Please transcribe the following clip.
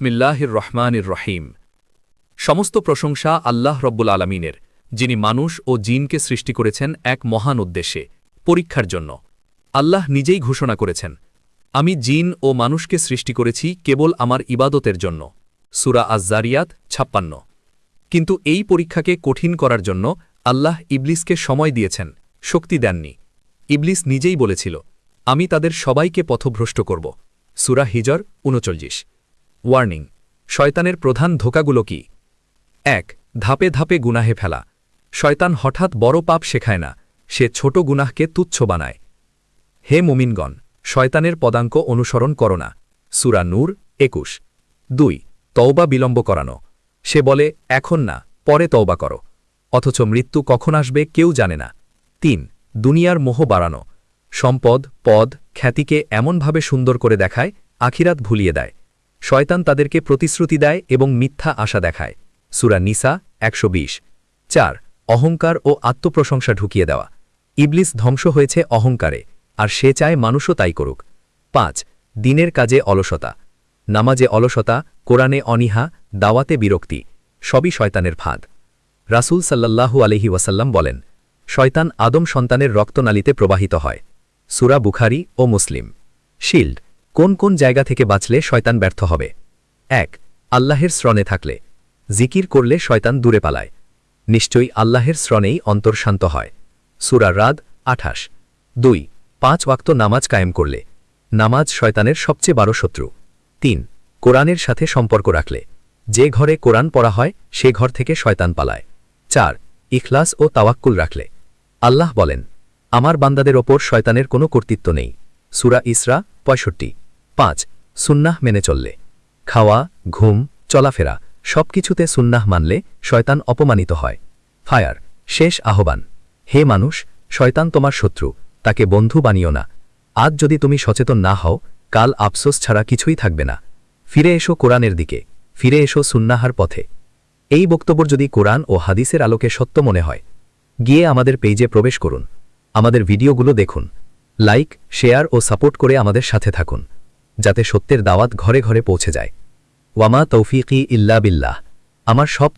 বিসমিল্লাহির রহমানির রহিম সমস্ত প্রশংসা আল্লাহ রব্বুল আলমিনের, যিনি মানুষ ও জিনকে সৃষ্টি করেছেন এক মহান উদ্দেশ্যে, পরীক্ষার জন্য। আল্লাহ নিজেই ঘোষণা করেছেন, আমি জিন ও মানুষকে সৃষ্টি করেছি কেবল আমার ইবাদতের জন্য। সুরা আজ্জারিয়াত ছাপ্পান্ন। কিন্তু এই পরীক্ষাকে কঠিন করার জন্য আল্লাহ ইবলিসকে সময় দিয়েছেন, শক্তি দেননি। ইবলিস নিজেই বলেছিল, আমি তাদের সবাইকে পথভ্রষ্ট করব। সুরা হিজর উনচল্লিশ। ওয়ার্নিং শয়তানের প্রধান ধোকাগুলো কি? এক, ধাপে ধাপে গুনাহে ফেলা। শয়তান হঠাৎ বড় পাপ শেখায় না। সে ছোট গুনাহকে তুচ্ছ বানায়। হে মুমিনগণ, শয়তানের পদাঙ্ক অনুসরণ করো না। সুরা নূর একুশ। দুই, তওবা বিলম্ব করানো। সে বলে, এখন না, পরে তওবা করো। অথচ মৃত্যু কখন আসবে কেউ জানে না। তিন, দুনিয়ার মোহ বাড়ানো। সম্পদ, পদ, খ্যাতিকে এমনভাবে সুন্দর করে দেখায়, আখিরাত ভুলিয়ে দেয়। শয়তান তাদেরকে প্রতিশ্রুতি দেয় এবং মিথ্যা আশা দেখায়। সুরা নিসা একশো চার, অহংকার ও আত্মপ্রশংসা ঢুকিয়ে দেওয়া। ইবলিস ধ্বংস হয়েছে অহংকারে, আর সে চায় মানুষও তাই করুক। পাঁচ, দিনের কাজে অলসতা। নামাজে অলসতা, কোরআনে অনিহা, দাওয়াতে বিরক্তি, সবই শয়তানের ফাঁদ। রাসূল সাল্লাল্লাহু আলহি ওয়াসাল্লাম বলেন, শয়তান আদম সন্তানের রক্তনালীতে প্রবাহিত হয়। সুরা বুখারি ও মুসলিম। শিল্ড কোন কোন জায়গা থেকে বাঁচলে শয়তান ব্যর্থ হবে? এক, আল্লাহের শ্রণে থাকলে। জিকির করলে শয়তান দূরে পালায়। নিশ্চয়ই আল্লাহের শ্রণেই অন্তর শান্ত হয়। সুরা রাদ, আঠাশ। দুই, পাঁচ ওয়াক্ত নামাজ কায়েম করলে। নামাজ শয়তানের সবচেয়ে বড় শত্রু। তিন, কোরআনের সাথে সম্পর্ক রাখলে। যে ঘরে কোরআন পড়া হয়, সে ঘর থেকে শয়তান পালায়। চার, ইখলাস ও তাওয়াক্কুল রাখলে। আল্লাহ বলেন, আমার বান্দাদের ওপর শয়তানের কোনো কর্তৃত্ব নেই। সুরা ইসরা পঁয়ষট্টি। পাঁচ, সুন্নাহ মেনে চললে। খাওয়া, ঘুম, চলাফেরা সব কিছুতে সুন্নাহ মানলে শয়তান অপমানিত হয়। ফায়ার, শেষ আহ্বান। হে মানুষ, শয়তান তোমার শত্রু, তাকে বন্ধু বানিও না। আজ যদি তুমি সচেতন না হও, কাল আফসোস ছাড়া কিছুই থাকবে না। ফিরে এসো কোরআনের দিকে, ফিরে এসো সুন্নাহার পথে। এই বক্তব্য যদি কোরআন ও হাদিসের আলোকে সত্য মনে হয়, গিয়ে আমাদের পেজে প্রবেশ করুন। আমাদের ভিডিওগুলো দেখুন। লাইক, শেয়ার ও সাপোর্ট করে আমাদের সাথে থাকুন, যাতে সত্যের দাওয়াত ঘরে ঘরে পৌঁছে যায়। ওয়ামা তৌফিকি ইল্লা বিল্লাহ। আমার সব